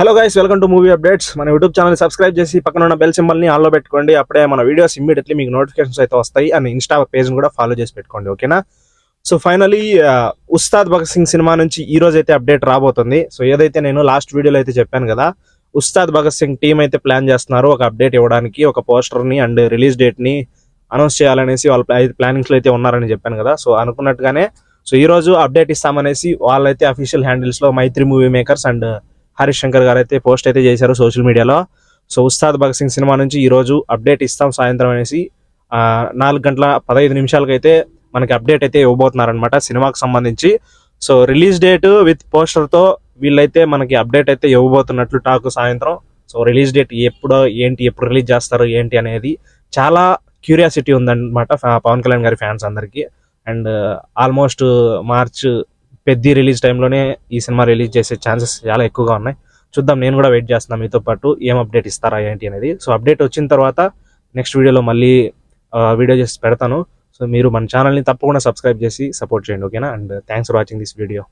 Hello guys welcome to movie updates మన YouTube channel subscribe చేసి పక్కన ఉన్న బెల్ సింబల్ని ఆన్లో పెట్టుకోండి. అప్పుడే మన వీడియోస్ ఇమ్మీడియట్లీ మీకు నోటిఫికేషన్స్ అయితే వస్తాయి. అండ్ ఇన్స్టా పేజ్ని కూడా ఫాలో చేసి పెట్టుకోండి ఓకేనా so finally Ustaad Bhagat Singh cinema నుంచి ఈ రోజు అయితే అప్డేట్ రాబోతుంది. సో ఏదైతే నేను లాస్ట్ వీడియోలో అయితే చెప్పాను కదా ఉస్తాద్ భగత్ సింగ్ టీం అయితే ప్లాన్ చేస్తున్నారు ఒక అప్డేట్ ఇవ్వడానికి ఒక పోస్టర్ని అండ్ రిలీజ్ డేట్ని అనౌన్స్ చేయాలనేసి వాళ్ళ ప్లానింగ్స్లో అయితే ఉన్నారని చెప్పాను కదా. సో అనుకున్నట్టుగానే సో ఈ రోజు అప్డేట్ ఇస్తామనేసి వాళ్ళైతే official హ్యాండిల్స్లో Mythri movie makers and Harishankar Shankar గారు అయితే పోస్ట్ అయితే చేశారు సోషల్ మీడియాలో. సో ఉస్తాద్ భగత్ సింగ్ సినిమా నుంచి ఈరోజు అప్డేట్ ఇస్తాం సాయంత్రం అనేసి నాలుగు గంటల పదహైదు నిమిషాలకైతే మనకి అప్డేట్ అయితే ఇవ్వబోతున్నారనమాట సినిమాకి సంబంధించి. సో రిలీజ్ డేట్ విత్ పోస్టర్తో వీళ్ళైతే మనకి అప్డేట్ అయితే ఇవ్వబోతున్నట్లు టాక్ సాయంత్రం. సో రిలీజ్ డేట్ ఎప్పుడు ఏంటి ఎప్పుడు రిలీజ్ చేస్తారు ఏంటి అనేది చాలా క్యూరియాసిటీ ఉందన్నమాట పవన్ కళ్యాణ్ గారి ఫ్యాన్స్ అందరికీ. అండ్ ఆల్మోస్ట్ మార్చ్ పెద్ద రిలీజ్ టైంలోనే ఈ సినిమా రిలీజ్ చేసే ఛాన్సెస్ చాలా ఎక్కువగా ఉన్నాయి. చూద్దాం నేను కూడా వెయిట్ చేస్తున్నాను మీతో పాటు ఏం అప్డేట్ ఇస్తారా ఏంటి అనేది. సో అప్డేట్ వచ్చిన తర్వాత నెక్స్ట్ వీడియోలో మళ్ళీ వీడియో చేసి పెడతాను. సో మీరు మన ఛానల్ని తప్పకుండా సబ్స్క్రైబ్ చేసి సపోర్ట్ చేయండి ఓకేనా? And thanks for watching this video.